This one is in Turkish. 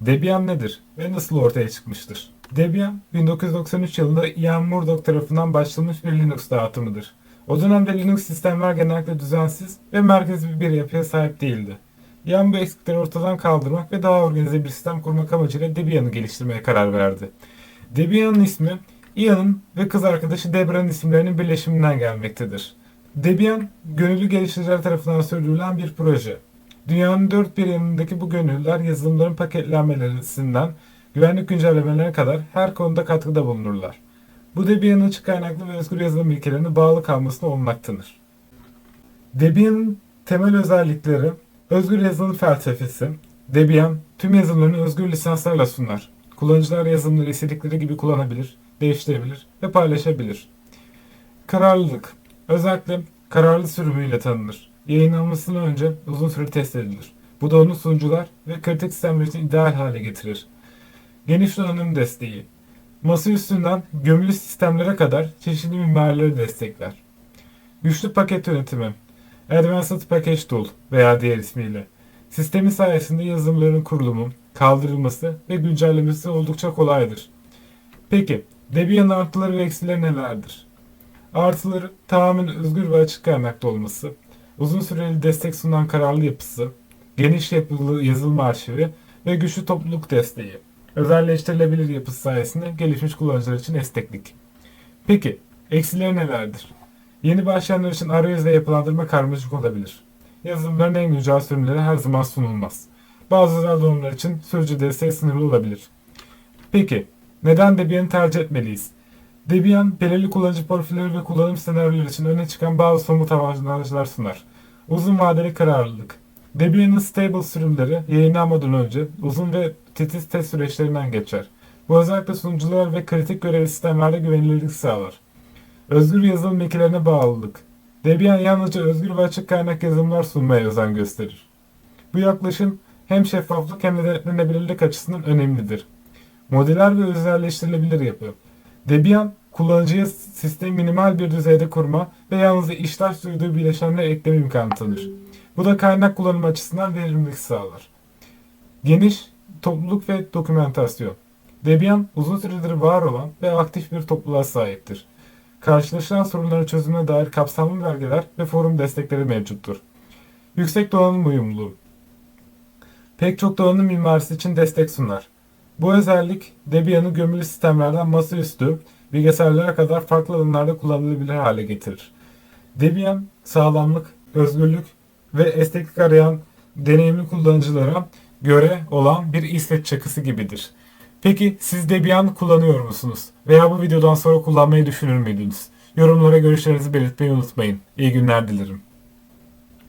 Debian nedir ve nasıl ortaya çıkmıştır? Debian, 1993 yılında Ian Murdoch tarafından başlamış bir Linux dağıtımıdır. O dönemde Linux sistemler genellikle düzensiz ve merkezi bir yapıya sahip değildi. Ian bu eksikleri ortadan kaldırmak ve daha organize bir sistem kurmak amacıyla Debian'ı geliştirmeye karar verdi. Debian'ın ismi, Ian'ın ve kız arkadaşı Deborah'ın isimlerinin birleşiminden gelmektedir. Debian, gönüllü geliştiriciler tarafından sürdürülen bir proje. Dünyanın dört bir yanındaki bu gönüllüler yazılımların paketlenmelerinden güvenlik güncellemelerine kadar her konuda katkıda bulunurlar. Bu Debian'ın açık kaynaklı ve özgür yazılım ilkelerine bağlı kalmasına olmaktadır. Debian'ın temel özellikleri özgür yazılım felsefesi. Debian tüm yazılımlarını özgür lisanslarla sunar. Kullanıcılar yazılımları istedikleri gibi kullanabilir, değiştirebilir ve paylaşabilir. Kararlılık özellikle kararlı sürümüyle tanınır. Yayınlanmasından önce uzun süre test edilir. Bu da onu sunucular ve kritik sistemler için ideal hale getirir. Geniş donanım desteği Masa üstünden gömülü sistemlere kadar çeşitli mimarileri destekler. Güçlü paket yönetimi Advanced Package Tool veya diğer ismiyle. Sistemin sayesinde yazılımların kurulumu, kaldırılması ve güncellemesi oldukça kolaydır. Peki, Debian'ın artıları ve eksileri nelerdir? Artıları tamamen özgür ve açık kaynaklı olması, uzun süreli destek sunan kararlı yapısı, geniş yapılı yazılım arşivi ve güçlü topluluk desteği. Özelleştirilebilir yapısı sayesinde gelişmiş kullanıcılar için esneklik. Peki, eksileri nelerdir? Yeni başlayanlar için arayüz ve yapılandırma karmaşık olabilir. Yazılımların en güncel sürümleri her zaman sunulmaz. Bazı özel durumlar için sürücü desteği sınırlı olabilir. Peki, neden Debian'ı tercih etmeliyiz? Debian, belirli kullanıcı profilleri ve kullanım senaryoları için öne çıkan bazı somut avantajlar sunar. Uzun vadeli kararlılık. Debian'ın stable sürümleri yayınlanmadan önce uzun ve titiz test süreçlerinden geçer. Bu özellikle sunucular ve kritik görevli sistemlerde güvenilirlik sağlar. Özgür yazılım ilkelerine bağlılık. Debian yalnızca özgür ve açık kaynak yazılımlar sunmaya özen gösterir. Bu yaklaşım hem şeffaflık hem de denetlenebilirlik açısından önemlidir. Modüler ve özelleştirilebilir yapı. Debian, kullanıcıya sistemi minimal bir düzeyde kurma ve yalnızca iştaş duyduğu bileşenler ekleme imkanı tanır. Bu da kaynak kullanımı açısından verimlilik sağlar. Geniş topluluk ve dokümentasyon. Debian uzun süredir var olan ve aktif bir topluluğa sahiptir. Karşılaşılan sorunların çözümüne dair kapsamlı belgeler ve forum destekleri mevcuttur. Yüksek donanım uyumluluğu. Pek çok donanım mimarisi için destek sunar. Bu özellik Debian'ı gömülü sistemlerden masaüstü bilgisayarlara kadar farklı alanlarda kullanılabilir hale getirir. Debian sağlamlık, özgürlük ve esneklik arayan deneyimli kullanıcılara göre olan bir İsveç çakısı gibidir. Peki siz Debian kullanıyor musunuz? Veya bu videodan sonra kullanmayı düşünür müydünüz? Yorumlara görüşlerinizi belirtmeyi unutmayın. İyi günler dilerim.